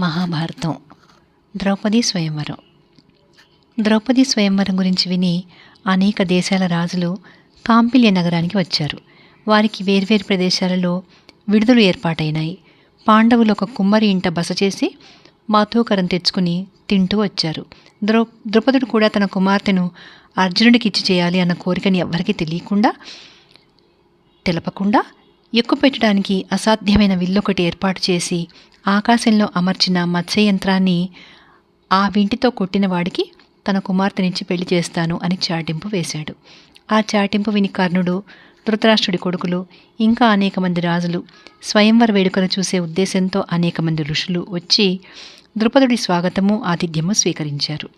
మహాభారతం. ద్రౌపది స్వయంవరం. ద్రౌపది స్వయంవరం గురించి విని అనేక దేశాల రాజులు కాంపిల్య నగరానికి వచ్చారు. వారికి వేర్వేరు ప్రదేశాలలో విడుదలు ఏర్పాటైనాయి. పాండవులు ఒక కుమ్మరి ఇంట బస చేసి మాతోకరం తెచ్చుకుని తింటూ వచ్చారు. ద్రౌ ద్రౌపదుడు కూడా తన కుమార్తెను అర్జునుడికి ఇచ్చి చేయాలి అన్న కోరికని ఎవ్వరికీ తెలియకుండా తెలపకుండా ఎక్కుపెట్టడానికి అసాధ్యమైన విల్లొకటి ఏర్పాటు చేసి ఆకాశంలో అమర్చిన మత్స్య యంత్రాన్ని ఆ వింటితో కొట్టిన వాడికి తన కుమార్తెనిచ్చి పెళ్ళి చేస్తాను అని చాటింపు వేశాడు. ఆ చాటింపు విని కర్ణుడు ధృతరాష్ట్రుడి కొడుకులు ఇంకా అనేక మంది రాజులు స్వయంవర వేడుకలు చూసే ఉద్దేశంతో అనేక మంది ఋషులు వచ్చి ద్రుపదుడి స్వాగతము ఆతిథ్యము స్వీకరించారు.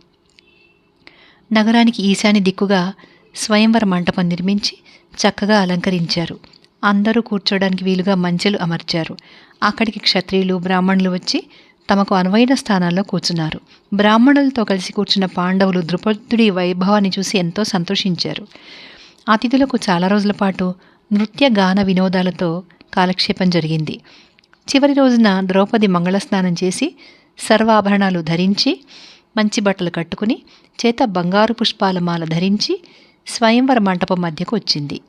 నగరానికి ఈశాన్య దిక్కుగా స్వయంవర మంటపం నిర్మించి చక్కగా అలంకరించారు. అందరూ కూర్చోడానికి వీలుగా మంచెలు అమర్చారు. అక్కడికి క్షత్రియులు బ్రాహ్మణులు వచ్చి తమకు అనువైన స్థానాల్లో కూర్చున్నారు. బ్రాహ్మణులతో కలిసి కూర్చున్న పాండవులు ద్రుపదుడి వైభవాన్ని చూసి ఎంతో సంతోషించారు. అతిథులకు చాలా రోజుల పాటు నృత్య గాన వినోదాలతో కాలక్షేపం జరిగింది. చివరి రోజున ద్రౌపది మంగళస్నానం చేసి సర్వాభరణాలు ధరించి మంచి బట్టలు కట్టుకుని చేత బంగారు పుష్పాల మాల ధరించి స్వయంవర మంటపం మధ్యకు వచ్చింది.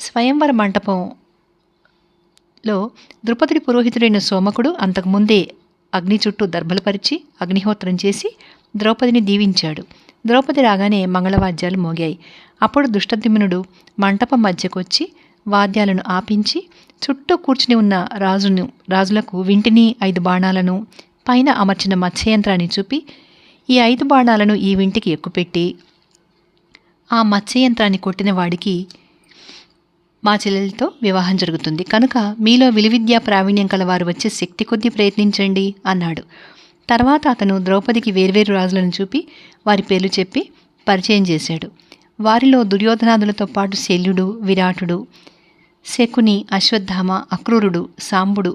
స్వయంవర మంటపంలో ద్రుపదుడి పురోహితుడైన సోమకుడు అంతకుముందే అగ్ని చుట్టూ దర్భలపరిచి అగ్నిహోత్రం చేసి ద్రౌపదిని దీవించాడు. ద్రౌపది రాగానే మంగళవాద్యాలు మోగాయి. అప్పుడు దుష్టద్యుమ్నుడు మంటపం మధ్యకొచ్చి వాద్యాలను ఆపించి చుట్టూ కూర్చుని ఉన్న రాజును రాజులకు వింటిని ఐదు బాణాలను పైన అమర్చిన మత్స్యయంత్రాన్ని చూపి ఈ ఐదు బాణాలను ఈ వింటికి ఎక్కుపెట్టి ఆ మత్స్యయంత్రాన్ని కొట్టిన వాడికి మా చెల్లెలతో వివాహం జరుగుతుంది. కనుక మీలో విలువిద్యా ప్రావీణ్యం కలవారు వచ్చే శక్తి కొద్దీ ప్రయత్నించండి అన్నాడు. తర్వాత అతను ద్రౌపదికి వేర్వేరు రాజులను చూపి వారి పేర్లు చెప్పి పరిచయం చేశాడు. వారిలో దుర్యోధనాదులతో పాటు శల్యుడు విరాటుడు శకుని అశ్వత్థామ అక్రూరుడు సాంబుడు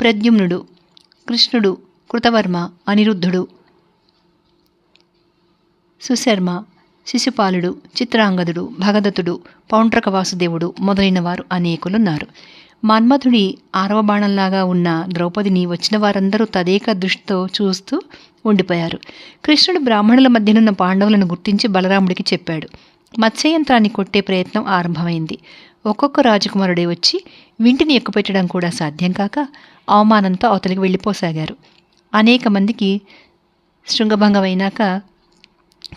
ప్రద్యుమ్నుడు కృష్ణుడు కృతవర్మ అనిరుద్ధుడు సుశర్మ శిశుపాలుడు చిత్రాంగదుడు భగదత్తుడు పౌండ్రక వాసుదేవుడు మొదలైన వారు అనేకులున్నారు. మన్మథుడి ఆరవ బాణంలాగా ఉన్న ద్రౌపదిని వచ్చిన వారందరూ తదేక దృష్టితో చూస్తూ ఉండిపోయారు. కృష్ణుడు బ్రాహ్మణుల మధ్యనున్న పాండవులను గుర్తించి బలరాముడికి చెప్పాడు మత్స్యయంత్రాన్ని కొట్టే ప్రయత్నం ఆరంభమైంది. ఒక్కొక్క రాజకుమారుడే వచ్చి వింటిని ఎక్కుపెట్టడం కూడా సాధ్యం కాక అవమానంతో అవతలికి వెళ్ళిపోసాగారు. అనేక మందికి శృంగభంగమైనాక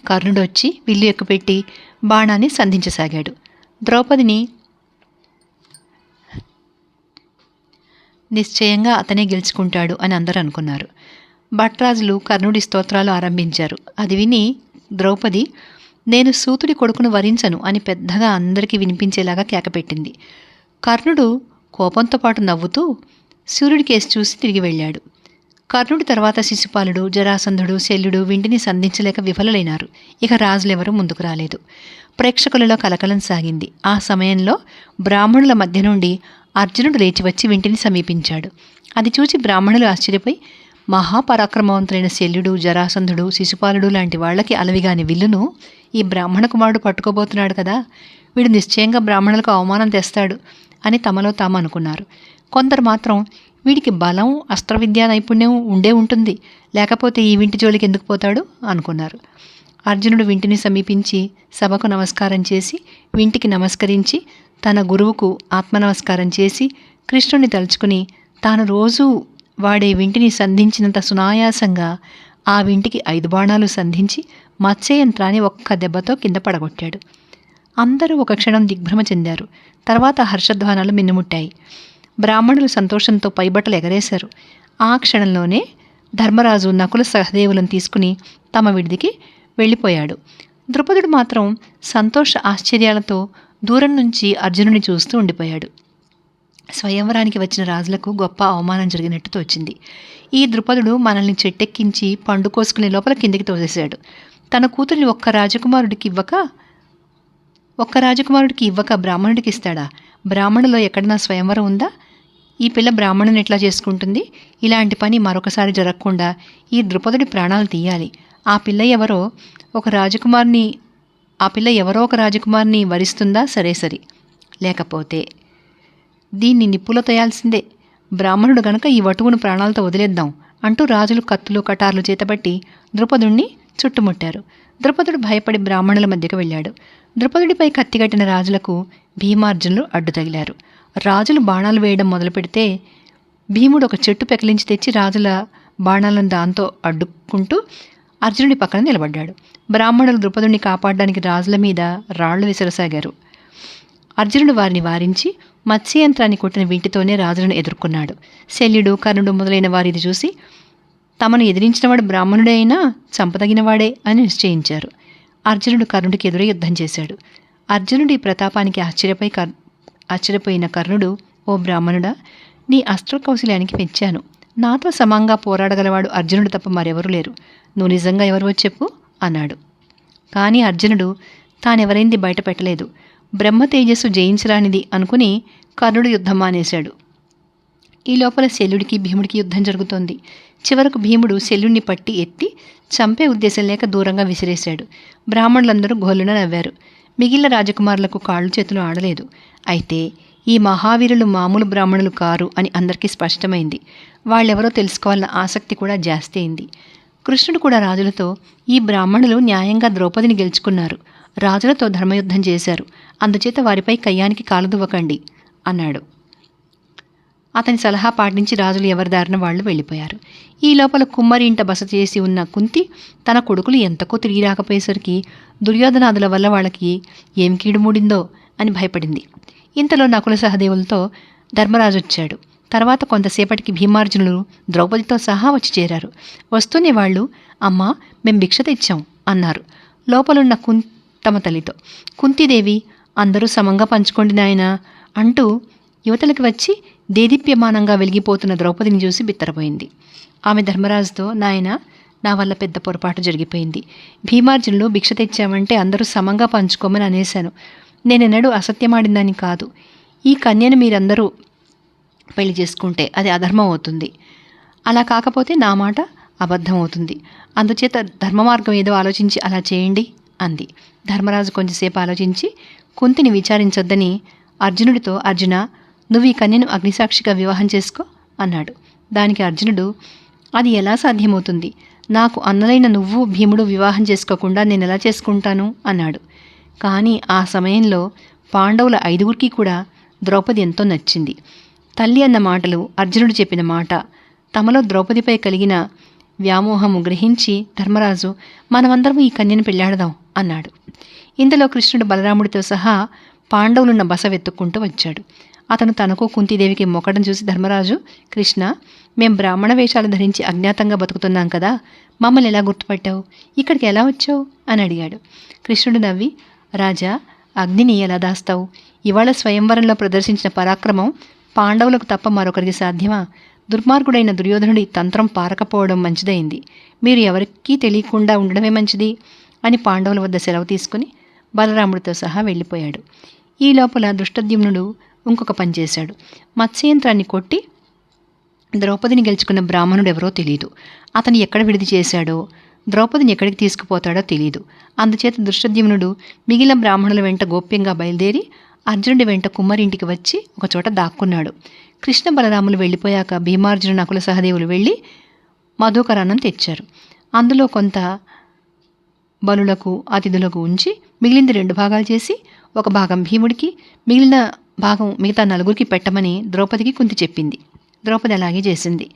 కర్ణుడు వచ్చి విల్లు ఎక్కుపెట్టి బాణాన్ని సంధించసాగాడు. ద్రౌపదిని నిశ్చయంగా అతనే గెలుచుకుంటాడు అని అందరూ అనుకున్నారు. భట్రాజులు కర్ణుడి స్తోత్రాలు ఆరంభించారు. అది విని ద్రౌపది నేను సూతుడి కొడుకును వరించను అని పెద్దగా అందరికీ వినిపించేలాగా కేకపెట్టింది. కర్ణుడు కోపంతో పాటు నవ్వుతూ సూర్యుడి కేసు చూసి తిరిగి వెళ్ళాడు. కర్ణుడి తర్వాత శిశుపాలుడు జరాసంధుడు శల్యుడు వింటిని సంధించలేక విఫలలైనారు. ఇక రాజులెవరూ ముందుకు రాలేదు. ప్రేక్షకులలో కలకలం సాగింది. ఆ సమయంలో బ్రాహ్మణుల మధ్య నుండి అర్జునుడు లేచి వచ్చి వింటిని సమీపించాడు. అది చూసి బ్రాహ్మణులు ఆశ్చర్యపోయి మహాపరాక్రమవంతులైన శల్యుడు జరాసంధుడు శిశుపాలుడు లాంటి వాళ్ళకి అలవిగాని విల్లును ఈ బ్రాహ్మణ కుమారుడు పట్టుకోబోతున్నాడు కదా. వీడు నిశ్చయంగా బ్రాహ్మణులకు అవమానం తెస్తాడు అని తమలో తాము అనుకున్నారు. కొందరు మాత్రం వీడికి బలం అస్త్రవిద్యా నైపుణ్యం ఉండే ఉంటుంది. లేకపోతే ఈ వింటి జోలికి ఎందుకు పోతాడు? అనుకున్నారు. అర్జునుడు వింటిని సమీపించి సభకు నమస్కారం చేసి వింటికి నమస్కరించి తన గురువుకు ఆత్మ నమస్కారం చేసి కృష్ణుని తలుచుకుని తాను రోజూ వాడే వింటిని సంధించినంత సునాయాసంగా ఆ వింటికి ఐదు బాణాలు సంధించి మత్స్యయంత్రాన్ని ఒక్క దెబ్బతో కింద పడగొట్టాడు. అందరూ ఒక క్షణం దిగ్భ్రమ చెందారు. తర్వాత హర్షధ్వానాలు మిన్నుముట్టాయి. బ్రాహ్మణులు సంతోషంతో పైబట్టలు ఎగరేశారు. ఆ క్షణంలోనే ధర్మరాజు నకుల సహదేవులను తీసుకుని తమ విడిదికి వెళ్ళిపోయాడు. ద్రుపదుడు మాత్రం సంతోష ఆశ్చర్యాలతో దూరం నుంచి అర్జునుని చూస్తూ ఉండిపోయాడు. స్వయంవరానికి వచ్చిన రాజులకు గొప్ప అవమానం జరిగినట్టు తోచింది. ఈ ద్రుపదుడు మనల్ని చెట్టెక్కించి పండు కోసుకునే లోపల కిందికి తోసేశాడు. తన కూతుర్ని ఒక్క రాజకుమారుడికి ఇవ్వక ఒక్క రాజకుమారుడికి ఇవ్వక బ్రాహ్మణుడికి ఇస్తాడా? బ్రాహ్మణులో ఎక్కడన్నా స్వయంవరం ఉందా? ఈ పిల్ల బ్రాహ్మణుని ఎట్లా చేసుకుంటుంది? ఇలాంటి పని మరొకసారి జరగకుండా ఈ ద్రుపదుడి ప్రాణాలు తీయాలి. ఆ పిల్ల ఎవరో ఒక రాజకుమార్ని ఆ పిల్ల ఎవరో ఒక రాజకుమార్ని వరిస్తుందా? సరే సరి. లేకపోతే దీన్ని నిప్పులో తేయాల్సిందే. బ్రాహ్మణుడు గనక ఈ వటువును ప్రాణాలతో వదిలేద్దాం అంటూ రాజులు కత్తులు కటార్లు చేతబట్టి ద్రుపదుణ్ణి చుట్టుముట్టారు. ద్రుపదుడు భయపడి బ్రాహ్మణుల మధ్యకు వెళ్ళాడు. ద్రుపదుడిపై కత్తిగట్టిన రాజులకు భీమార్జునులు అడ్డు తగిలారు రాజులు బాణాలు వేయడం మొదలుపెడితే భీముడు ఒక చెట్టు పెకలించి తెచ్చి రాజుల బాణాలను దాంతో అడ్డుకుంటూ అర్జునుడి పక్కన నిలబడ్డాడు. బ్రాహ్మణులు ద్రుపదుడిని కాపాడడానికి రాజుల మీద రాళ్ళు విసరసాగారు. అర్జునుడు వారిని వారించి మత్స్యయంత్రాన్ని కొట్టిన వీటితోనే రాజులను ఎదుర్కొన్నాడు. శల్యుడు కర్ణుడు మొదలైన వారిది చూసి తమను ఎదిరించినవాడు బ్రాహ్మణుడే అయినా చంపదగినవాడే అని నిశ్చయించారు. అర్జునుడు కర్ణుడికి ఎదురు యుద్ధం చేశాడు. అర్జునుడి ప్రతాపానికి ఆశ్చర్యపై కర్ ఆశ్చర్యపోయిన కర్ణుడు ఓ బ్రాహ్మణుడా నీ అస్త్రకౌశల్యానికి పెంచాను. నాతో సమంగా పోరాడగలవాడు అర్జునుడు తప్ప మరెవరూ లేరు. నువ్వు నిజంగా ఎవరో చెప్పు అన్నాడు. కానీ అర్జునుడు తానెవరైంది బయట పెట్టలేదు బ్రహ్మ తేజస్సు జయించరానిది అనుకుని కర్ణుడు యుద్ధం మానేశాడు. ఈ లోపల శల్యుడికి భీముడికి యుద్ధం జరుగుతోంది. చివరకు భీముడు శల్యుణ్ణి పట్టి ఎత్తి చంపే ఉద్దేశం లేక దూరంగా విసిరేశాడు. బ్రాహ్మణులందరూ గోలున నవ్వారు. మిగిలిన రాజకుమారులకు కాళ్ళు చేతులు ఆడలేదు. అయితే ఈ మహావీరులు మామూలు బ్రాహ్మణులు కారు అని అందరికీ స్పష్టమైంది. వాళ్ళెవరో తెలుసుకోవాలన్న ఆసక్తి కూడా జాస్తి అయింది. కృష్ణుడు కూడా రాజులతో ఈ బ్రాహ్మణులు న్యాయంగా ద్రౌపదిని గెలుచుకున్నారు. రాజులతో ధర్మయుద్ధం చేశారు. అందుచేత వారిపై కయ్యానికి కాలుదువ్వకండి అన్నాడు. అతని సలహా పాటించి రాజులు ఎవరి దారిన వాళ్ళు వెళ్ళిపోయారు. ఈ లోపల కుమ్మరి ఇంట బస చేసి ఉన్న కుంతి తన కొడుకులు ఎంతకో తిరిగి రాకపోయేసరికి దుర్యోధనాదుల వల్ల వాళ్ళకి ఏం కీడు మూడిందో అని భయపడింది. ఇంతలో నకుల సహదేవులతో ధర్మరాజు వచ్చాడు తర్వాత కొంతసేపటికి భీమార్జునులు ద్రౌపదితో సహా వచ్చి చేరారు. వస్తూనే వాళ్ళు అమ్మా మేం భిక్ష తెచ్చాం అన్నారు. లోపలున్న కుం తమ తల్లితో కుంతిదేవి అందరూ సమంగా పంచుకోండి నాయనా అంటూ యువతలకు వచ్చి దేదీప్యమానంగా వెలిగిపోతున్న ద్రౌపదిని చూసి బిత్తరపోయింది. ఆమె ధర్మరాజుతో నాయన నా వల్ల పెద్ద పొరపాటు జరిగిపోయింది. భీమార్జునులు భిక్ష తెచ్చామంటే అందరూ సమంగా పంచుకోమని అనేశాను. నేనెన్నడూ అసత్యమాడిందని కాదు. ఈ కన్యను మీరందరూ పెళ్ళి చేసుకుంటే అది అధర్మం అవుతుంది అలా కాకపోతే నా మాట అబద్ధం అవుతుంది అందుచేత ధర్మ మార్గం ఏదో ఆలోచించి అలా చేయండి అంది. ధర్మరాజు కొంచెంసేపు ఆలోచించి కుంతిని విచారించొద్దని అర్జునుడితో అర్జున నువ్వు ఈ కన్యను అగ్నిసాక్షిగా వివాహం చేసుకో అన్నాడు. దానికి అర్జునుడు అది ఎలా సాధ్యమవుతుంది? నాకు అన్నలైన నువ్వు భీముడు వివాహం చేసుకోకుండా నేను ఎలా చేసుకుంటాను? అన్నాడు. కానీ ఆ సమయంలో పాండవుల ఐదుగురికి కూడా ద్రౌపది ఎంతో నచ్చింది. తల్లి అన్న మాటలు అర్జునుడు చెప్పిన మాట తమలో ద్రౌపదిపై కలిగిన వ్యామోహము గ్రహించి ధర్మరాజు మనమందరం ఈ కన్యను పెళ్ళాడదాం అన్నాడు. ఇందులో కృష్ణుడు బలరాముడితో సహా పాండవులున్న బస వెతుక్కుంటూ వచ్చాడు. అతను తనకు కుంతిదేవికి మొక్కడం చూసి ధర్మరాజు కృష్ణ మేం బ్రాహ్మణ వేషాలు ధరించి అజ్ఞాతంగా బతుకుతున్నాం కదా మమ్మల్ని ఎలా గుర్తుపట్టావు? ఇక్కడికి ఎలా వచ్చావు? అని అడిగాడు. కృష్ణుడు నవ్వి రాజా అగ్నిని ఎలా దాస్తావు? ఇవాళ స్వయంవరంలో ప్రదర్శించిన పరాక్రమం పాండవులకు తప్ప మరొకరికి సాధ్యమా? దుర్మార్గుడైన దుర్యోధనుడి తంత్రం పారకపోవడం మంచిదైంది. మీరు ఎవరికీ తెలియకుండా ఉండడమే మంచిది? అని పాండవుల వద్ద సెలవు తీసుకుని బలరాముడితో సహా వెళ్ళిపోయాడు. ఈ లోపల దృష్టద్యుమ్నుడు ఇంకొక పని చేశాడు. మత్స్యయంత్రాన్ని కొట్టి ద్రౌపదిని గెలుచుకున్న బ్రాహ్మణుడు ఎవరో తెలియదు అతను ఎక్కడ విడిది చేశాడో ద్రౌపదిని ఎక్కడికి తీసుకుపోతాడో తెలియదు అందుచేత దృష్టద్యుమ్నుడు మిగిలిన బ్రాహ్మణుల వెంట గోప్యంగా బయలుదేరి అర్జునుడి వెంట కుమ్మరింటికి వచ్చి ఒకచోట దాక్కున్నాడు. కృష్ణ బలరాములు వెళ్ళిపోయాక భీమార్జున నకుల సహదేవులు వెళ్ళి మధుకరాన్నం తెచ్చారు. అందులో కొంత బలులకు అతిథులకు ఉంచి మిగిలింది రెండు భాగాలు చేసి ఒక భాగం భీముడికి మిగిలిన భాగం మిగతా నలుగురికి పెట్టమని ద్రౌపదికి కుంతి చెప్పింది. ద్రౌపది అలాగే చేసింది.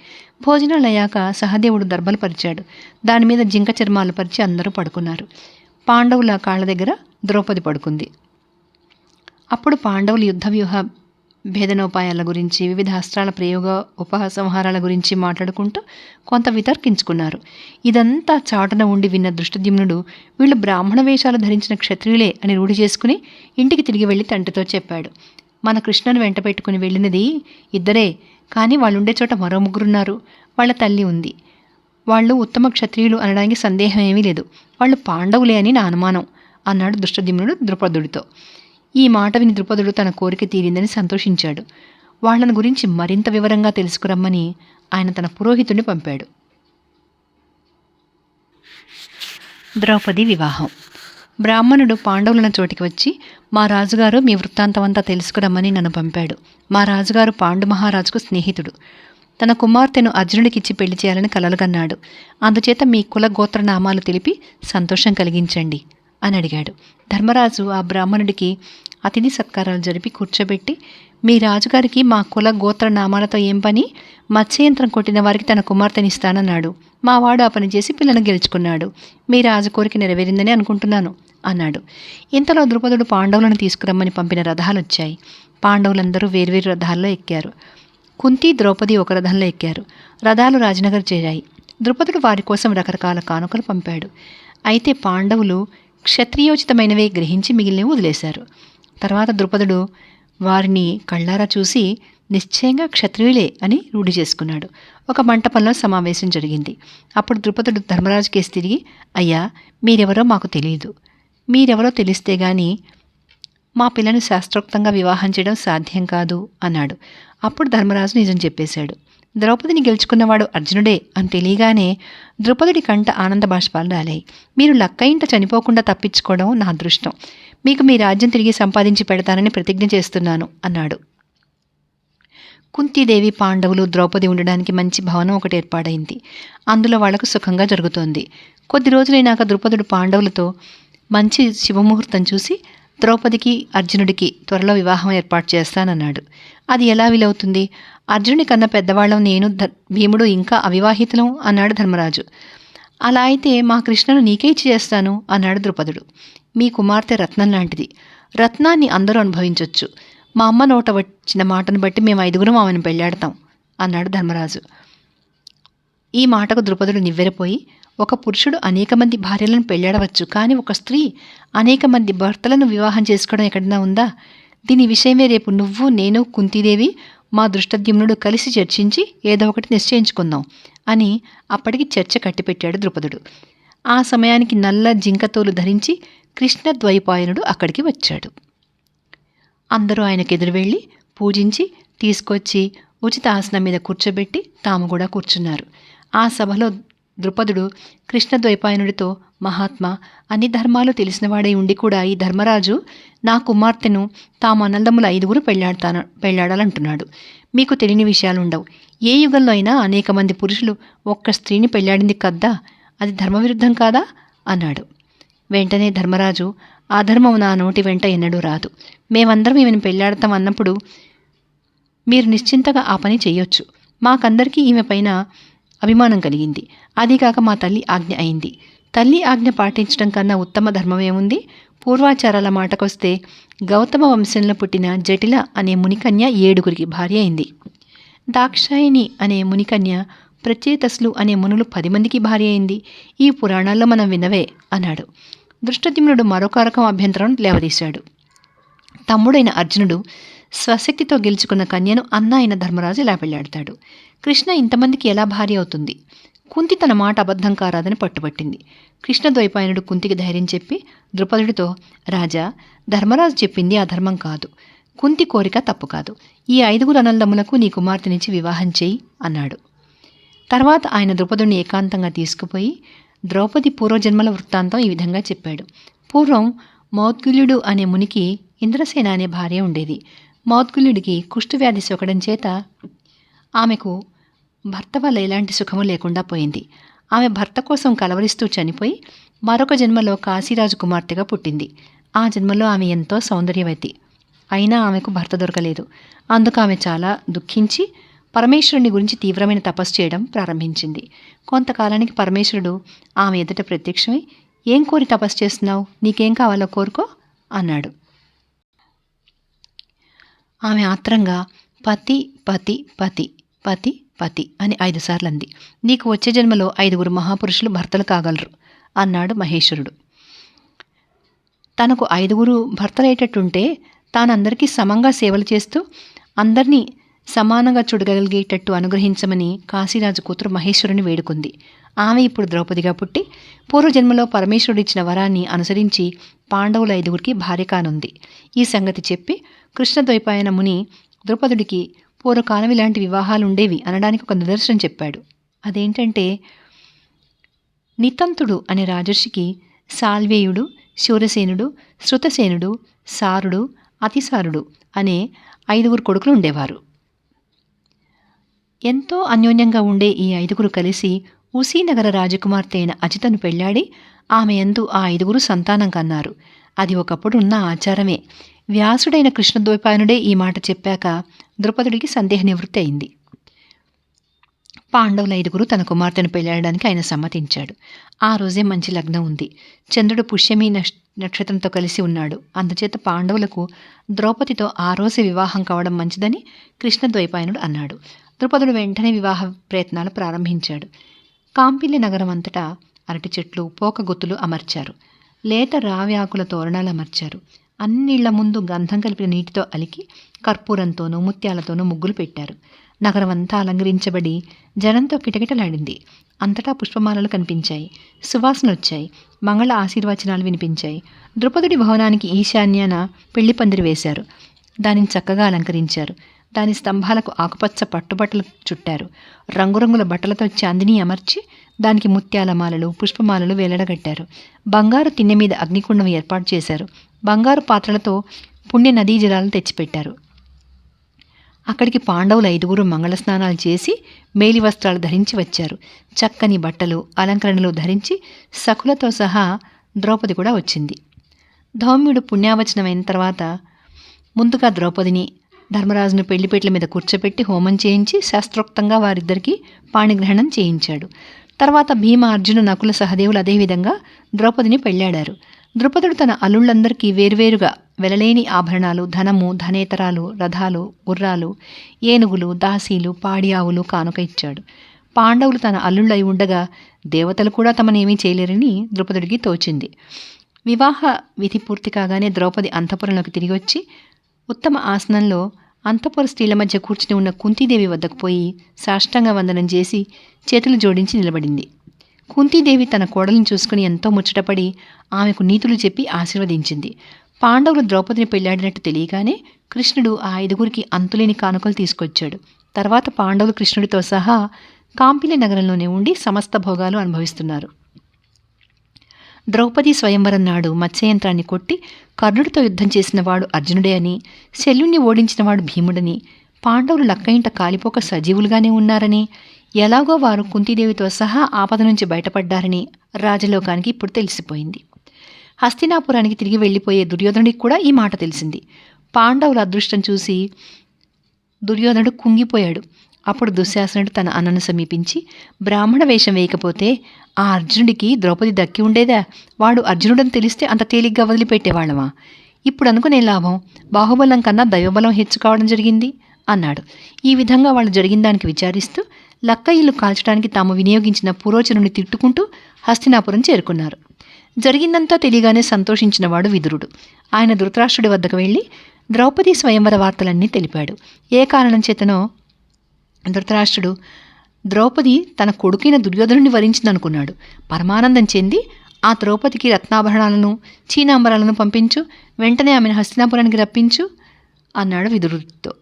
భోజనాలు అయ్యాక సహదేవుడు దర్భలు పరిచాడు. దాని మీద జింక చర్మాలు పరిచి అందరూ పడుకున్నారు. పాండవుల కాళ్ళ దగ్గర ద్రౌపది పడుకుంది. అప్పుడు పాండవులు యుద్ధ వ్యూహ భేదనోపాయాల గురించి వివిధ అస్త్రాల ప్రయోగ ఉపసంహారాల గురించి మాట్లాడుకుంటూ కొంత వితర్కించుకున్నారు. ఇదంతా చాటున ఉండి విన్న దృష్టద్యుమ్నుడు వీళ్ళు బ్రాహ్మణ వేషాలు ధరించిన క్షత్రియులే అని రూఢి చేసుకుని ఇంటికి తిరిగి వెళ్ళి తండ్రితో చెప్పాడు. మన కృష్ణను వెంట పెట్టుకుని వెళ్ళినది ఇద్దరే కానీ వాళ్ళుండే చోట మరో ముగ్గురున్నారు. వాళ్ళ తల్లి ఉంది. వాళ్ళు ఉత్తమ క్షత్రియులు అనడానికి సందేహం ఏమీ లేదు. వాళ్ళు పాండవులే అని నా అనుమానం అన్నాడు దృష్టద్యుమ్నుడు ద్రుపదుడితో. ఈ మాట విని ద్రుపదుడు తన కోరిక తీరిందని సంతోషించాడు. వాళ్ళని గురించి మరింత వివరంగా తెలుసుకురమ్మని ఆయన తన పురోహితుడిని పంపాడు. ద్రౌపది వివాహం. బ్రాహ్మణుడు పాండవులను చోటికి వచ్చి మా రాజుగారు మీ వృత్తాంతమంతా తెలుసుకురమ్మని నన్ను పంపాడు. మా రాజుగారు పాండు మహారాజుకు స్నేహితుడు. తన కుమార్తెను అర్జునుడికిచ్చి పెళ్ళి చేయాలని కలలుగన్నాడు. అందుచేత మీ కుల గోత్ర నామాలు తెలిపి సంతోషం కలిగించండి అని అడిగాడు. ధర్మరాజు ఆ బ్రాహ్మణుడికి అతిథి సత్కారాలు జరిపి కూర్చోబెట్టి మీ రాజుగారికి మా కుల గోత్ర నామాలతో ఏం పని? మత్స్యయంత్రం కొట్టిన వారికి తన కుమార్తెనిస్తానన్నాడు. మా వాడు ఆ పని చేసి పిల్లను గెలుచుకున్నాడు. మీ రాజు కోరిక నెరవేరిందని అనుకుంటున్నాను. అన్నాడు. ఇంతలో ద్రుపదుడు పాండవులను తీసుకురమ్మని పంపిన రథాలు వచ్చాయి పాండవులందరూ వేర్వేరు రథాల్లో ఎక్కారు. కుంతి ద్రౌపది ఒక రథంలో ఎక్కారు. రథాలు రాజనగర్ చేరాయి. ద్రుపదుడు వారి కోసం రకరకాల కానుకలు పంపాడు. అయితే పాండవులు క్షత్రియోచితమైనవే గ్రహించి మిగిలినవి వదిలేశారు. తర్వాత ద్రుపదుడు వారిని కళ్ళారా చూసి నిశ్చయంగా క్షత్రియులే అని రూఢి చేసుకున్నాడు. ఒక మంటపంలో సమావేశం జరిగింది. అప్పుడు ద్రుపదుడు ధర్మరాజు కేసు తిరిగి అయ్యా మీరెవరో మాకు తెలియదు మీరెవరో తెలిస్తే గాని మా పిల్లని శాస్త్రోక్తంగా వివాహం చేయడం సాధ్యం కాదు అన్నాడు. అప్పుడు ధర్మరాజు నిజం చెప్పేశాడు. ద్రౌపదిని గెలుచుకున్నవాడు అర్జునుడే అని తెలియగానే ద్రుపదుడి కంట ఆనంద బాష్పాలు రాలాయి. మీరు లక్క ఇంట చనిపోకుండా తప్పించుకోవడం నా అదృష్టం. మీకు మీ రాజ్యం తిరిగి సంపాదించి పెడతానని ప్రతిజ్ఞ చేస్తున్నాను అన్నాడు. కుంతీదేవి పాండవులు ద్రౌపది ఉండడానికి మంచి భవనం ఒకటి ఏర్పాడైంది. అందులో వాళ్ళకు సుఖంగా జరుగుతోంది. కొద్ది రోజులైనాక ద్రుపదుడు పాండవులతో మంచి శుభముహూర్తం చూసి ద్రౌపదికి అర్జునుడికి త్వరలో వివాహం ఏర్పాటు చేస్తానన్నాడు. అది ఎలా వీలవుతుంది? అర్జునుడి కన్నా పెద్దవాళ్ళం నేను భీముడు ఇంకా అవివాహితులం అన్నాడు ధర్మరాజు. అలా అయితే మా కృష్ణను నీకే ఇచ్చి చేస్తాను అన్నాడు ద్రుపదుడు. మీ కుమార్తె రత్నం లాంటిది. రత్నాన్ని అందరూ అనుభవించవచ్చు మా అమ్మ నోట వచ్చిన మాటను బట్టి మేము ఐదుగురం ఆమెను పెళ్ళాడతాం అన్నాడు ధర్మరాజు. ఈ మాటకు ద్రుపదుడు నివ్వెరపోయి ఒక పురుషుడు అనేక మంది భార్యలను పెళ్ళాడవచ్చు కానీ ఒక స్త్రీ అనేక మంది భర్తలను వివాహం చేసుకోవడం ఎక్కడైనా ఉందా? దీని విషయమే రేపు నువ్వు నేను కుంతీదేవి మా దృష్టద్యుమ్నుడు కలిసి చర్చించి ఏదో ఒకటి నిశ్చయించుకుందాం అని అప్పటికి చర్చ కట్టిపెట్టాడు ద్రుపదుడు. ఆ సమయానికి నల్ల జింకతోలు ధరించి కృష్ణద్వైపాయనుడు అక్కడికి వచ్చాడు. అందరూ ఆయనకు ఎదురు వెళ్ళి పూజించి తీసుకొచ్చి ఉచిత ఆసనం మీద కూర్చోబెట్టి తాము కూడా కూర్చున్నారు. ఆ సభలో ద్రుపదుడు కృష్ణద్వైపాయనుడితో మహాత్మా అన్ని ధర్మాలు తెలిసినవాడై ఉండి కూడా ఈ ధర్మరాజు నా కుమార్తెను తాము అనందముల ఐదుగురు పెళ్ళాడతాను పెళ్ళాడాలంటున్నాడు మీకు తెలియని విషయాలుండవు. ఏ యుగంలో అయినా అనేక మంది పురుషులు ఒక్క స్త్రీని పెళ్ళాడింది కద్దా? అది ధర్మవిరుద్ధం కాదా? అన్నాడు. వెంటనే ధర్మరాజు అధర్మం నా నోటి వెంట ఎన్నడూ రాదు. మేమందరం ఈమెను పెళ్ళాడతాం అన్నప్పుడు మీరు నిశ్చింతగా ఆ పని చేయొచ్చు. మాకందరికీ ఈమె పైన అభిమానం కలిగింది. అదీకాక మా తల్లి ఆజ్ఞ అయింది. తల్లి ఆజ్ఞ పాటించడం కన్నా ఉత్తమ ధర్మమేముంది? పూర్వాచారాల మాటకొస్తే గౌతమ వంశంలో పుట్టిన జటిల అనే మునికన్య ఏడుగురికి భార్య అయింది. దాక్షాయిని అనే మునికన్య ప్రచేతస్లు అనే మునులు పది మందికి భార్య అయింది. ఈ పురాణాల్లో మనం వినవే అన్నాడు. దృష్టద్యుమ్నుడు మరొక రకం అభ్యంతరం లేవదీశాడు. తమ్ముడైన అర్జునుడు స్వశక్తితో గెలుచుకున్న కన్యను అన్న అయిన ధర్మరాజు ఇలా పెళ్ళాడతాడు కృష్ణ ఇంతమందికి ఎలా భార్య అవుతుంది? కుంతి తన మాట అబద్ధం కారాదని పట్టుబట్టింది. కృష్ణద్వైపాయనుడు కుంతికి ధైర్యం చెప్పి ద్రుపదుడితో రాజా ధర్మరాజు చెప్పింది అధర్మం కాదు. కుంతి కోరిక తప్పు కాదు. ఈ ఐదుగురు అనందములకు నీ కుమార్తెనిచ్చి వివాహం చేయి అన్నాడు. తర్వాత ఆయన ద్రుపదుడిని ఏకాంతంగా తీసుకుపోయి ద్రౌపది పూర్వజన్మల వృత్తాంతం ఈ విధంగా చెప్పాడు. పూర్వం మౌద్గుల్యుడు అనే మునికి ఇంద్రసేన అనే భార్య ఉండేది. మౌద్గుల్యుడికి కుష్ఠవ్యాధి సోకడం చేత ఆమెకు భర్త వల్ల ఎలాంటి సుఖము లేకుండా పోయింది. ఆమె భర్త కోసం కలవరిస్తూ చనిపోయి మరొక జన్మలో కాశీరాజు కుమార్తెగా పుట్టింది. ఆ జన్మలో ఆమె ఎంతో సౌందర్యవతి. అయినా ఆమెకు భర్త దొరకలేదు. అందుకు ఆమె చాలా దుఃఖించి పరమేశ్వరుని గురించి తీవ్రమైన తపస్సు చేయడం ప్రారంభించింది. కొంతకాలానికి పరమేశ్వరుడు ఆమె ఎదుట ప్రత్యక్షమై ఏం కోరి తపస్సు చేస్తున్నావు? నీకేం కావాలో కోరుకో అన్నాడు. ఆమె ఆత్రంగా పతి పతి పతి పతి పతి అని ఐదు సార్లు అంది నీకు వచ్చే జన్మలో ఐదుగురు మహాపురుషులు భర్తలు కాగలరు అన్నాడు మహేశ్వరుడు. తనకు ఐదుగురు భర్తలయ్యేటట్టుంటే తానందరికీ సమంగా సేవలు చేస్తూ అందరినీ సమానంగా చూడగలిగేటట్టు అనుగ్రహించమని కాశీరాజు కూతురు మహేశ్వరుని వేడుకుంది. ఆమె ఇప్పుడు ద్రౌపదిగా పుట్టి పూర్వజన్మలో పరమేశ్వరుడు ఇచ్చిన వరాన్ని అనుసరించి పాండవుల ఐదుగురికి భార్య కానుంది. ఈ సంగతి చెప్పి కృష్ణద్వైపాయన ముని ద్రౌపదుడికి పూర్వకాలం ఇలాంటి వివాహాలు ఉండేవి అనడానికి ఒక నిదర్శనం చెప్పాడు. అదేంటంటే నితంతుడు అనే రాజర్షికి సాల్వేయుడు శూరసేనుడు శృతసేనుడు సారుడు అతిసారుడు అనే ఐదుగురు కొడుకులు ఉండేవారు. ఎంతో అన్యోన్యంగా ఉండే ఈ ఐదుగురు కలిసి ఉసీనగర రాజకుమార్తె అయిన అజితను పెళ్ళాడి ఆమె ఎందు ఆ ఐదుగురు సంతానం కన్నారు. అది ఒకప్పుడు ఉన్న ఆచారమే. వ్యాసుడైన కృష్ణద్వైపాయనుడే ఈ మాట చెప్పాక ద్రుపదుడికి సందేహ నివృత్తి అయింది. పాండవుల ఐదుగురు తన కుమార్తెను పెళ్ళాడడానికి ఆయన సమ్మతించాడు. ఆ రోజే మంచి లగ్నం ఉంది. చంద్రుడు పుష్యమి నక్షత్రంతో కలిసి ఉన్నాడు. అందుచేత పాండవులకు ద్రౌపదితో ఆ రోజే వివాహం కావడం మంచిదని కృష్ణద్వైపాయనుడు అన్నాడు. ద్రుపదుడు వెంటనే వివాహ ప్రయత్నాలు ప్రారంభించాడు. కాంపిల్లి నగరం అంతటా అరటి చెట్లు పోక గుత్తులు అమర్చారు. లేత రావ్యాకుల తోరణాలు అమర్చారు. అన్నిళ్ళ ముందు గంధం కలిపిన నీటితో అలికి కర్పూరంతోనూ ముత్యాలతోనూ ముగ్గులు పెట్టారు. నగరమంతా అలంకరించబడి జనంతో కిటకిటలాడింది. అంతటా పుష్పమాలలు కనిపించాయి. సువాసనొచ్చాయి. మంగళ ఆశీర్వచనాలు వినిపించాయి. ద్రుపదుడి భవనానికి ఈశాన్యాన పెళ్ళి పందిరి వేశారు. దానిని చక్కగా అలంకరించారు. దాని స్తంభాలకు ఆకుపచ్చ పట్టుబట్టలు చుట్టారు. రంగురంగుల బట్టలతో చాందిని అమర్చి దానికి ముత్యాల మాలలు పుష్పమాలలు వేలడగట్టారు. బంగారు తిన్నె మీద అగ్నికుండం ఏర్పాటు చేశారు. బంగారు పాత్రలతో పుణ్య నదీ జలాలు తెచ్చిపెట్టారు. అక్కడికి పాండవులు ఐదుగురు మంగళ స్నానాలు చేసి మేలి వస్త్రాలు ధరించి వచ్చారు. చక్కని బట్టలు అలంకరణలు ధరించి సకులతో సహా ద్రౌపది కూడా వచ్చింది. ధౌమ్యుడు పుణ్యావచనమైన తర్వాత ముందుగా ద్రౌపదిని ధర్మరాజును పెళ్ళిపెట్ల మీద కూర్చోపెట్టి హోమం చేయించి శాస్త్రోక్తంగా వారిద్దరికీ పాణిగ్రహణం చేయించాడు. తర్వాత భీమ అర్జున నకుల సహదేవులు అదేవిధంగా ద్రౌపదిని పెళ్ళాడారు ద్రుపదుడు తన అల్లుళ్ళందరికీ వేర్వేరుగా వెలలేని ఆభరణాలు ధనము ధనేతరాలు రథాలు గుర్రాలు ఏనుగులు దాసీలు పాడి ఆవులు కానుక ఇచ్చాడు. పాండవులు తన అల్లుళ్ళై ఉండగా దేవతలు కూడా తమనేమీ చేయలేరని ద్రుపదుడికి తోచింది. వివాహ విధి పూర్తి కాగానే ద్రౌపది అంతఃపురంలోకి తిరిగి వచ్చి ఉత్తమ ఆసనంలో అంతఃపుర స్త్రీల మధ్య కూర్చుని ఉన్న కుంతీదేవి వద్దకు పోయి సాష్టాంగ వందనం చేసి చేతులు జోడించి నిలబడింది. కుంతీదేవి తన కోడలిని చూసుకుని ఎంతో ముచ్చటపడి ఆమెకు నీతులు చెప్పి ఆశీర్వదించింది. పాండవులు ద్రౌపదిని పెళ్ళాడినట్టు తెలియగానే కృష్ణుడు ఆ ఐదుగురికి అంతులేని కానుకలు తీసుకొచ్చాడు. తర్వాత పాండవులు కృష్ణుడితో సహా కాంపిలి నగరంలోనే ఉండి సమస్త భోగాలు అనుభవిస్తున్నారు. ద్రౌపది స్వయంవరం నాడు మత్స్యయంత్రాన్ని కొట్టి కర్ణుడితో యుద్ధం చేసిన వాడు అర్జునుడే అని శల్యుణ్ణి ఓడించినవాడు భీముడని పాండవులు లక్కయింట కాలిపోక సజీవులుగానే ఉన్నారని ఎలాగో వారు కుంతీదేవితో సహా ఆపద నుంచి బయటపడ్డారని రాజలోకానికి ఇప్పుడు తెలిసిపోయింది. హస్తినాపురానికి తిరిగి వెళ్ళిపోయే దుర్యోధనుడికి కూడా ఈ మాట తెలిసింది. పాండవుల అదృష్టం చూసి దుర్యోధనుడు కుంగిపోయాడు. అప్పుడు దుశ్శాసనుడు తన అన్నను సమీపించి బ్రాహ్మణ వేషం వేయకపోతే ఆ అర్జునుడికి ద్రౌపది దక్కి ఉండేదా? వాడు అర్జునుడని తెలిస్తే అంత తేలిగ్గా వదిలిపెట్టేవాళ్ళమా? ఇప్పుడు అనుకునే లాభం? బాహుబలం కన్నా దైవబలం హెచ్చు కావడం జరిగింది అన్నాడు. ఈ విధంగా వాళ్ళు జరిగిన దానికి విచారిస్తూ లక్క ఇల్లు కాల్చడానికి తాము వినియోగించిన పురోచనుని తిట్టుకుంటూ హస్తినాపురం చేరుకున్నారు. జరిగిందంతా తెలియగానే సంతోషించినవాడు విదురుడు. ఆయన ధృతరాష్ట్రుడి వద్దకు వెళ్ళి ద్రౌపది స్వయంవర వార్తలన్నీ తెలిపాడు. ఏ కారణం చేతనో? ధృతరాష్ట్రుడు ద్రౌపది తన కొడుకైన దుర్యోధనుని వరించిందనుకున్నాడు. పరమానందం చెంది ఆ ద్రౌపదికి రత్నాభరణాలను చీనాంబరాలను పంపించు వెంటనే ఆమెను హస్తినాపురానికి రప్పించు అన్నాడు విదురుడితో.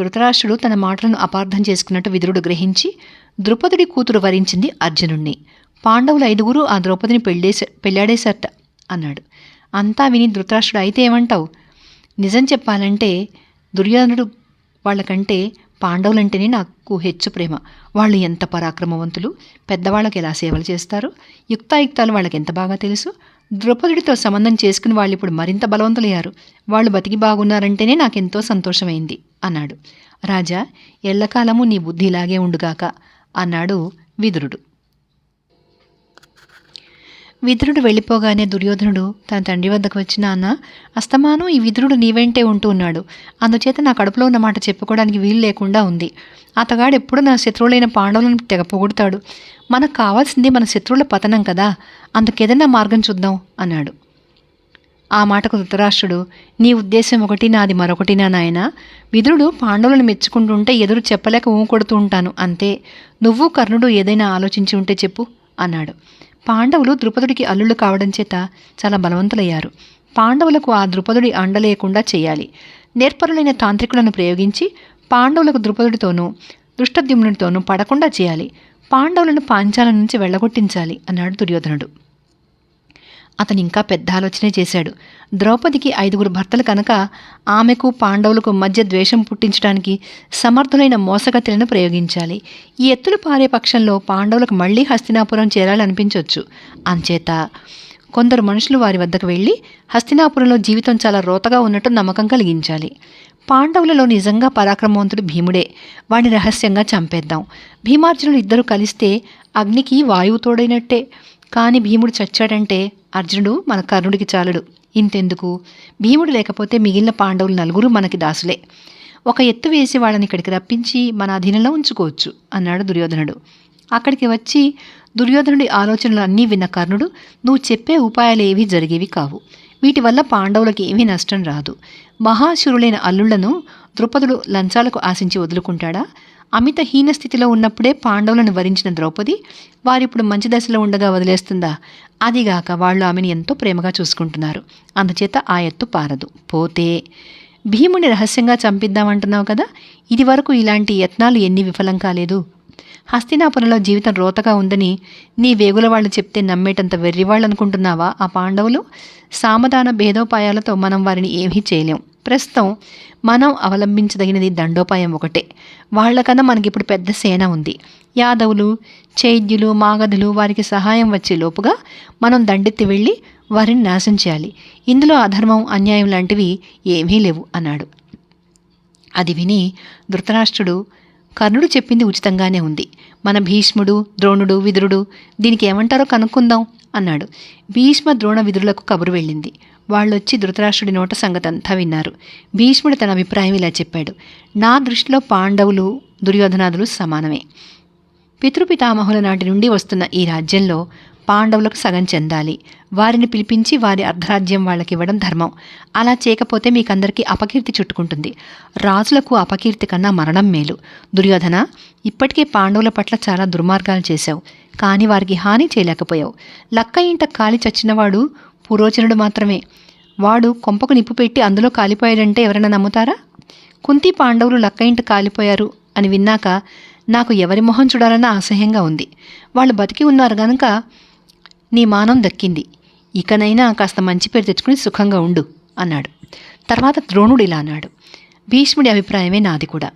ధృతరాష్ట్రుడు తన మాటలను అపార్థం చేసుకున్నట్టు విదురుడు గ్రహించి ద్రుపదుడి కూతురు వరించింది అర్జునుణ్ణి. పాండవులు ఐదుగురు ఆ ద్రౌపదిని పెళ్ళేస పెళ్ళాడేశారట అన్నాడు. అంతా విని ధృతరాష్ట్రుడు అయితే ఏమంటావు? నిజం చెప్పాలంటే దుర్యోధనుడు వాళ్ళకంటే పాండవులంటేనే నాకు హెచ్చు ప్రేమ. వాళ్ళు ఎంత పరాక్రమవంతులు? పెద్దవాళ్ళకి ఎలా సేవలు చేస్తారు? యుక్తాయుక్తాలు వాళ్ళకి ఎంత బాగా తెలుసు? ద్రౌపదుడితో సంబంధం చేసుకుని వాళ్ళు ఇప్పుడు మరింత బలవంతులయ్యారు. వాళ్ళు బతికి బాగున్నారంటేనే నాకెంతో సంతోషమైంది అన్నాడు. రాజా ఎల్లకాలము నీ బుద్ధి ఇలాగే ఉండుగాక అన్నాడు విదురుడు. విదురుడు వెళ్ళిపోగానే దుర్యోధనుడు తన తండ్రి వద్దకు వచ్చిన అన్న అస్తమానం ఈ విదురుడు నీవెంటే ఉంటూ ఉన్నాడు. అందుచేత నా కడుపులో ఉన్న మాట చెప్పుకోవడానికి వీలు లేకుండా ఉంది. అతగాడు ఎప్పుడు నా శత్రువులైన పాండవులను తెగ పొగుడతాడు మనకు కావాల్సింది మన శత్రువుల పతనం కదా. అందుకేదైనా మార్గం చూద్దాం అన్నాడు. ఆ మాటకు ధృతరాష్ట్రుడు నీ ఉద్దేశం ఒకటి నాది మరొకటినా నాయన? విదురుడు పాండవులను మెచ్చుకుంటుంటే ఎదురు చెప్పలేక ఊకొడుతూ ఉంటాను. అంతే. నువ్వు కర్ణుడు ఏదైనా ఆలోచించి ఉంటే చెప్పు అన్నాడు. పాండవులు ద్రుపదుడికి అల్లుళ్ళు కావడం చేత చాలా బలవంతులయ్యారు. పాండవులకు ఆ ద్రుపదుడి అండలేయకుండా చేయాలి. నేర్పరులైన తాంత్రికులను ప్రయోగించి పాండవులకు ద్రుపదుడితోనూ దుష్టద్యుమ్నుడితోనూ పడకుండా చేయాలి. పాండవులను పాంచాల నుంచి వెళ్ళగొట్టించాలి అన్నాడు దుర్యోధనుడు. అతను ఇంకా పెద్ద ఆలోచనే చేశాడు. ద్రౌపదికి ఐదుగురు భర్తలు కనుక ఆమెకు పాండవులకు మధ్య ద్వేషం పుట్టించడానికి సమర్థులైన మోసగతులను ప్రయోగించాలి. ఈ ఎత్తులు పారే పక్షంలో పాండవులకు మళ్ళీ హస్తినాపురం చేరాలనిపించవచ్చు అంచేత కొందరు మనుషులు వారి వద్దకు వెళ్ళి హస్తినాపురంలో జీవితం చాలా రోతగా ఉన్నట్టు నమ్మకం కలిగించాలి. పాండవులలో నిజంగా పరాక్రమవంతుడు భీముడే. వాడిని రహస్యంగా చంపేద్దాం. భీమార్జునులు ఇద్దరు కలిస్తే అగ్నికి వాయువు తోడైనట్టే. కానీ భీముడు చచ్చాడంటే అర్జునుడు మన కర్ణుడికి చాలడు. ఇంతెందుకు? భీముడు లేకపోతే మిగిలిన పాండవులు నలుగురు మనకి దాసులే. ఒక ఎత్తు వేసి వాళ్ళని ఇక్కడికి రప్పించి మన అధీనంలో ఉంచుకోవచ్చు అన్నాడు దుర్యోధనుడు. అక్కడికి వచ్చి దుర్యోధనుడి ఆలోచనలు అన్నీ విన్న కర్ణుడు నువ్వు చెప్పే ఉపాయాలు ఏవీ జరిగేవి కావు. వీటి వల్ల పాండవులకు ఏమీ నష్టం రాదు. మహాశురులైన అల్లుళ్ళను ద్రుపదుడు లంచాలకు ఆశించి వదులుకుంటాడా? అమిత హీన స్థితిలో ఉన్నప్పుడే పాండవులను వరించిన ద్రౌపది వారిప్పుడు మంచి దశలో ఉండగా వదిలేస్తుందా? అదిగాక వాళ్ళు ఆమెను ఎంతో ప్రేమగా చూసుకుంటున్నారు. అందుచేత ఆ ఎత్తు పారదు. పోతే భీముని రహస్యంగా చంపిద్దామంటున్నావు కదా? ఇది వరకు ఇలాంటి యత్నాలు ఎన్ని విఫలం కాలేదు. హస్తినాపురంలో జీవితం రోతగా ఉందని నీ వేగుల వాళ్ళు చెప్తే నమ్మేటంత వెర్రివాళ్ళు అనుకుంటున్నావా ఆ పాండవులు? సామధాన భేదోపాయాలతో మనం వారిని ఏమీ చేయలేం. ప్రస్తుతం మనం అవలంబించదగినది దండోపాయం ఒకటే. వాళ్ళకన్నా మనకిప్పుడు పెద్ద సేన ఉంది. యాదవులు చైద్యులు మాగధులు వారికి సహాయం వచ్చే లోపుగా మనం దండెత్తి వెళ్ళి వారిని నాశనం చేయాలి. ఇందులో అధర్మం అన్యాయం లాంటివి ఏమీ లేవు అన్నాడు. అది విని ధృతరాష్ట్రుడు కర్ణుడు చెప్పింది ఉచితంగానే ఉంది. మన భీష్ముడు ద్రోణుడు విదురుడు దీనికి ఏమంటారో కనుక్కుందాం అన్నాడు. భీష్మ ద్రోణ విదురులకు కబురు వెళ్ళింది. వాళ్ళొచ్చి ధృతరాష్ట్రుడి నోట సంగతంతా విన్నారు. భీష్ముడు తన అభిప్రాయం ఇలా చెప్పాడు. నా దృష్టిలో పాండవులు దుర్యోధనాదులు సమానమే. పితృపితామహుల నాటి నుండి వస్తున్న ఈ రాజ్యంలో పాండవులకు సగం చెందాలి. వారిని పిలిపించి వారి అర్ధరాజ్యం వాళ్ళకి ఇవ్వడం ధర్మం. అలా చేయకపోతే మీకందరికీ అపకీర్తి చుట్టుకుంటుంది. రాజులకు అపకీర్తి కన్నా మరణం మేలు. దుర్యోధన ఇప్పటికే పాండవుల పట్ల చాలా దుర్మార్గాలు చేశావు. కానీ వారికి హాని చేయలేకపోయావు. లక్క ఇంట కాలి చచ్చినవాడు పురోచనుడు మాత్రమే. వాడు కొంపకు నిప్పు పెట్టి అందులో కాలిపోయాడంటే ఎవరైనా నమ్ముతారా? కుంతి పాండవులు లక్క ఇంట కాలిపోయారు అని విన్నాక నాకు ఎవరి మొహం చూడాలన్న అసహ్యంగా ఉంది. వాళ్ళు బతికి ఉన్నారు గనుక నీ మానం దక్కింది. ఇకనైనా కాస్త మంచి పేరు తెచ్చుకుని సుఖంగా ఉండు అన్నాడు. తర్వాత ద్రోణుడు ఇలా అన్నాడు. భీష్ముడి అభిప్రాయమే నాది కూడా.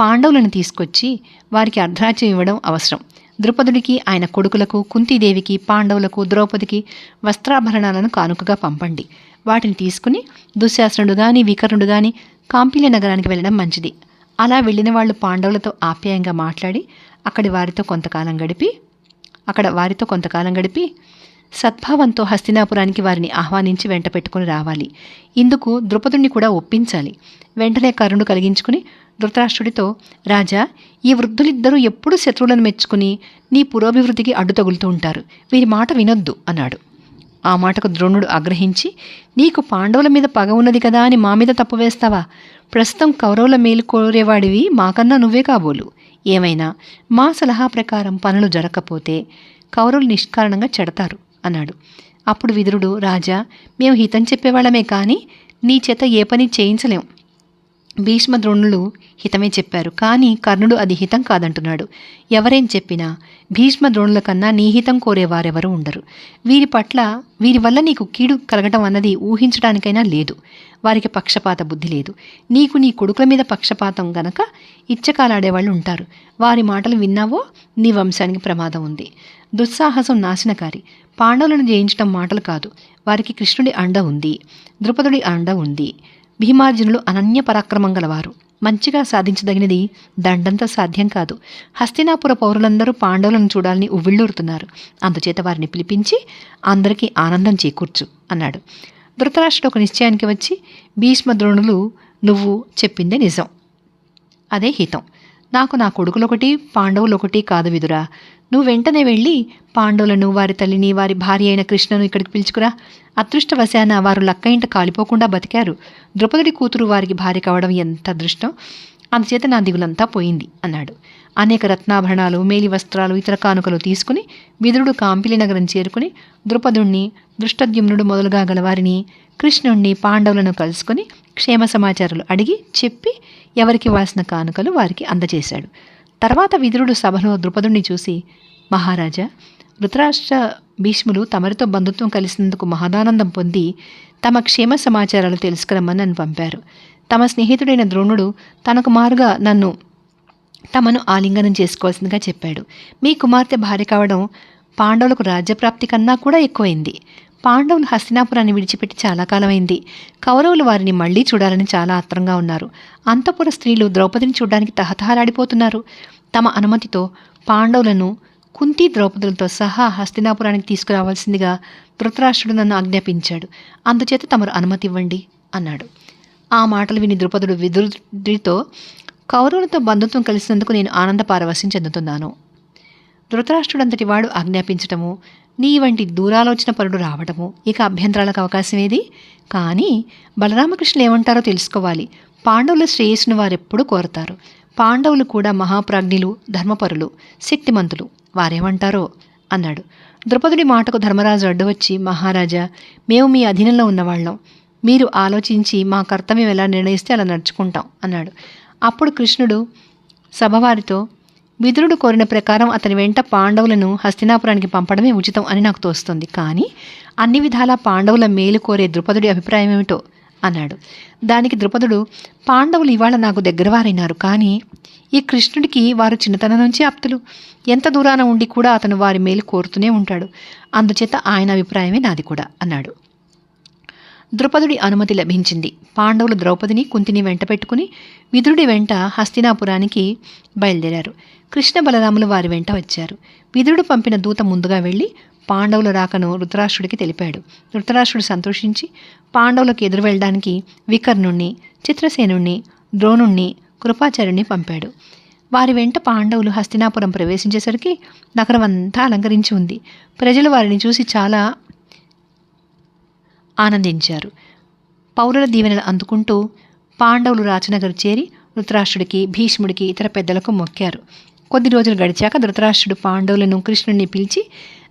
పాండవులను తీసుకొచ్చి వారికి అర్ధరాజ్యం ఇవ్వడం అవసరం. ద్రుపదుడికి ఆయన కొడుకులకు కుంతీదేవికి పాండవులకు ద్రౌపదికి వస్త్రాభరణాలను కానుకగా పంపండి. వాటిని తీసుకుని దుశ్శాసనుడు గాని వికర్ణుడు గాని కాంపిల్య నగరానికి వెళ్ళడం మంచిది. అలా వెళ్ళిన వాళ్ళు పాండవులతో ఆప్యాయంగా మాట్లాడి అక్కడి వారితో కొంతకాలం గడిపి అక్కడ వారితో కొంతకాలం గడిపి సద్భావంతో హస్తినాపురానికి వారిని ఆహ్వానించి వెంట పెట్టుకుని రావాలి. ఇందుకు ద్రుపదుణ్ణి కూడా ఒప్పించాలి. వెంటనే కరుణు కలిగించుకుని ధృతరాష్ట్రుడితో రాజా ఈ వృద్ధులిద్దరూ ఎప్పుడూ శత్రువులను మెచ్చుకుని నీ పురోభివృద్ధికి అడ్డు తగులుతూ ఉంటారు. వీరి మాట వినొద్దు అన్నాడు. ఆ మాటకు ద్రోణుడు ఆగ్రహించి నీకు పాండవుల మీద పగ ఉన్నది కదా అని మా మీద తప్పు వేస్తావా? ప్రస్తుతం కౌరవుల మేలు కోరేవాడివి మాకన్నా నువ్వే కాబోలు. ఏమైనా? మా సలహా ప్రకారం పనులు జరగకపోతే కౌరవులు నిష్కారణంగా చెడతారు అన్నాడు. అప్పుడు విదురుడు రాజా మేము హితం చెప్పేవాళ్ళమే కానీ నీ చేత ఏ పని చేయించలేం. భీష్మ ద్రోణులు హితమే చెప్పారు. కానీ కర్ణుడు అది హితం కాదంటున్నాడు. ఎవరేం చెప్పినా భీష్మ ద్రోణుల కన్నా నీ హితం కోరేవారెవరూ ఉండరు. వీరి పట్ల వీరి వల్ల నీకు కీడు కలగటం అన్నది ఊహించడానికైనా లేదు. వారికి పక్షపాత బుద్ధి లేదు. నీకు నీ కొడుకుల మీద పక్షపాతం గనక ఇచ్చకాలాడేవాళ్ళు ఉంటారు. వారి మాటలు విన్నావో నీ వంశానికి ప్రమాదం ఉంది. దుస్సాహసం నాశనకారి. పాండవులను జయించడం మాటలు కాదు. వారికి కృష్ణుడి అండ ఉంది. ద్రుపదుడి అండ ఉంది. భీమార్జునులు అనన్య పరాక్రమం గలవారు. మంచిగా సాధించదగినది దండంత సాధ్యం కాదు. హస్తినాపుర పౌరులందరూ పాండవులను చూడాలని ఉవ్విళ్ళూరుతున్నారు. అందుచేత వారిని పిలిపించి అందరికీ ఆనందం చేకూర్చు అన్నాడు. ధృతరాష్ట్రుడు ఒక నిశ్చయానికి వచ్చి భీష్మ ద్రోణులు నువ్వు చెప్పిందే నిజం. అదే హితం. నాకు నా కొడుకులొకటి పాండవులొకటి కాదు విదురా. నువ్వు వెంటనే వెళ్ళి పాండవులను వారి తల్లిని వారి భార్య అయిన కృష్ణను ఇక్కడికి పిలుచుకురా. అదృష్టవశాన వారు లక్క ఇంట కాలిపోకుండా బతికారు. ద్రుపదుడి కూతురు వారికి భార్య కావడం ఎంత అదృష్టం? అందుచేత నా దిగులంతా పోయింది అన్నాడు. అనేక రత్నాభరణాలు మేలి వస్త్రాలు ఇతర కానుకలు తీసుకుని విదురుడు కాంపిలి నగరం చేరుకుని ద్రుపదుణ్ణి దృష్టద్యుమ్నుడు మొదలుగా గలవారిని కృష్ణుణ్ణి పాండవులను కలుసుకొని క్షేమ సమాచారాలు అడిగి చెప్పి ఎవరికి వాసిన కానుకలు వారికి అందజేశాడు. తర్వాత విదురుడు సభలో ద్రుపదుణ్ణి చూసి మహారాజా ధృతరాష్ట్ర భీష్ములు తమరితో బంధుత్వం కలిసినందుకు మహదానందం పొంది తమ క్షేమ సమాచారాలు తెలుసుకురమ్మని నన్ను పంపారు. తమ స్నేహితుడైన ద్రోణుడు తనకు మారుగా నన్ను తమను ఆలింగనం చేసుకోవాల్సిందిగా చెప్పాడు. మీ కుమార్తె భార్య కావడం పాండవులకు రాజ్యప్రాప్తి కన్నా కూడా ఎక్కువైంది. పాండవులు హస్తినాపురాన్ని విడిచిపెట్టి చాలా కాలమైంది. కౌరవులు వారిని మళ్ళీ చూడాలని చాలా ఆత్రంగా ఉన్నారు. అంతపుర స్త్రీలు ద్రౌపదిని చూడడానికి తహతహలాడిపోతున్నారు. తమ అనుమతితో పాండవులను కుంతి ద్రౌపదులతో సహా హస్తినాపురానికి తీసుకురావాల్సిందిగా ధృతరాష్ట్రుడు నన్ను ఆజ్ఞాపించాడు. అందుచేత తమరు అనుమతి ఇవ్వండి అన్నాడు. ఆ మాటలు విని ద్రుపదుడు విదురుడితో కౌరవులతో బంధుత్వం కలిసినందుకు నేను ఆనంద పారవశ్యం చెందుతున్నాను. ధృతరాష్ట్రుడంతటి వాడు ఆజ్ఞాపించటము నీ వంటి దూరాలోచన పరుడు రావటము ఇక అభ్యంతరాలకు అవకాశం ఏది? కానీ బలరామకృష్ణులు ఏమంటారో తెలుసుకోవాలి. పాండవుల శ్రేయస్సును వారెప్పుడు కోరతారు. పాండవులు కూడా మహాప్రాజ్ఞులు ధర్మపరులు శక్తిమంతులు. వారేమంటారో? అన్నాడు. ద్రుపదుడి మాటకు ధర్మరాజు అడ్డు వచ్చి మహారాజా మేము మీ అధీనంలో ఉన్నవాళ్ళం. మీరు ఆలోచించి మా కర్తవ్యం ఎలా నిర్ణయిస్తే అలా నడుచుకుంటాం అన్నాడు. అప్పుడు కృష్ణుడు సభవారితో విదురుడు కోరిన ప్రకారం అతని వెంట పాండవులను హస్తినాపురానికి పంపడమే ఉచితం అని నాకు తోస్తుంది. కానీ అన్ని విధాలా పాండవుల మేలు కోరే ద్రుపదుడి అభిప్రాయం ఏమిటో? అన్నాడు. దానికి ద్రుపదుడు పాండవులు ఇవాళ నాకు దగ్గరవారైనారు. కానీ ఈ కృష్ణుడికి వారు చిన్నతనం నుంచి ఆప్తులు. ఎంత దూరాన ఉండి కూడా అతను వారి మేలు కోరుతూనే ఉంటాడు. అందుచేత ఆయన అభిప్రాయమే నాది కూడా అన్నాడు. ద్రుపదుడి అనుమతి లభించింది. పాండవులు ద్రౌపదిని కుంతిని వెంట పెట్టుకుని విదురుడి వెంట హస్తినాపురానికి బయలుదేరారు. కృష్ణ బలరాములు వారి వెంట వచ్చారు. విదురుడు పంపిన దూత ముందుగా వెళ్ళి పాండవుల రాకను ధృతరాష్ట్రుడికి తెలిపాడు. ధృతరాష్ట్రుడు సంతోషించి పాండవులకు ఎదురు వెళ్ళడానికి వికర్ణుణ్ణి చిత్రసేనుణ్ణి ద్రోణుణ్ణి కృపాచార్యుణ్ణి పంపాడు. వారి వెంట పాండవులు హస్తినాపురం ప్రవేశించేసరికి నగరం అంతా అలంకరించి ఉంది. ప్రజలు వారిని చూసి చాలా ఆనందించారు. పౌరుల దీవెనలు అందుకుంటూ పాండవులు రాచనగర్ చేరి ధృతరాష్ట్రుడికి భీష్ముడికి ఇతర పెద్దలకు మొక్కారు. కొద్ది రోజులు గడిచాక ధృతరాష్ట్రుడు పాండవులను కృష్ణుడిని పిలిచి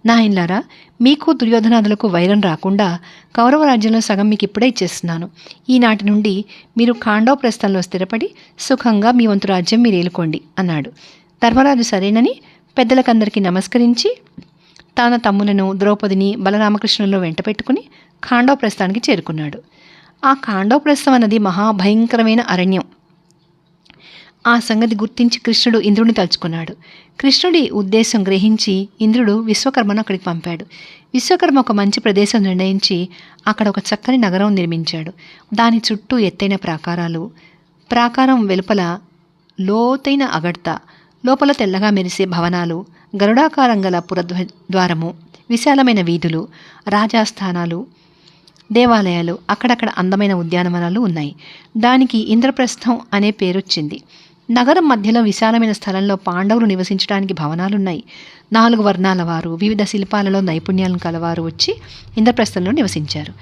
నాయన్లారా మీకు దుర్యోధనాదులకు వైరం రాకుండా కౌరవ రాజ్యంలో సగం మీకు ఇప్పుడే ఇచ్చేస్తున్నాను. ఈనాటి నుండి మీరు ఖాండవ ప్రస్థంలో స్థిరపడి సుఖంగా మీ వంతు రాజ్యం మీరు ఏలుకోండి అన్నాడు. ధర్మరాజు సరేనని పెద్దలకందరికీ నమస్కరించి తన తమ్ములను ద్రౌపదిని బలరామకృష్ణులను వెంట పెట్టుకుని ఖాండోప్రస్థానికి చేరుకున్నాడు. ఆ ఖాండోప్రస్థం అన్నది మహాభయంకరమైన అరణ్యం. ఆ సంగతి గుర్తించి కృష్ణుడు ఇంద్రుడిని తలుచుకున్నాడు. కృష్ణుడి ఉద్దేశం గ్రహించి ఇంద్రుడు విశ్వకర్మను అక్కడికి పంపాడు. విశ్వకర్మ ఒక మంచి ప్రదేశం నిర్ణయించి అక్కడ ఒక చక్కని నగరం నిర్మించాడు. దాని చుట్టూ ఎత్తైన ప్రాకారాలు ప్రాకారం వెలుపల లోతైన అగడ్త లోపల తెల్లగా మెరిసే భవనాలు గరుడాకారం గల పురద్వ ద్వారము విశాలమైన వీధులు రాజాస్థానాలు దేవాలయాలు అక్కడక్కడ అందమైన ఉద్యానవనాలు ఉన్నాయి. దానికి ఇంద్రప్రస్థం అనే పేరొచ్చింది. నగరం మధ్యలో విశాలమైన స్థలంలో పాండవులు నివసించడానికి భవనాలున్నాయి. నాలుగు వర్ణాల వారు వివిధ శిల్పాలలో నైపుణ్యాలను కలవారు వచ్చి ఇంద్రప్రస్థంలో నివసించారు.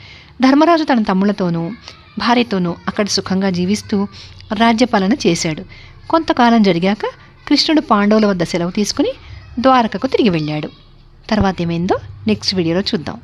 ధర్మరాజు తన తమ్ముళ్ళతోనూ భార్యతోనూ అక్కడ సుఖంగా జీవిస్తూ రాజ్యపాలన చేశాడు. కొంతకాలం జరిగాక కృష్ణుడు పాండవుల వద్ద సెలవు తీసుకుని ద్వారకకు తిరిగి వెళ్ళాడు. తర్వాత ఏమైందో నెక్స్ట్ వీడియోలో చూద్దాం.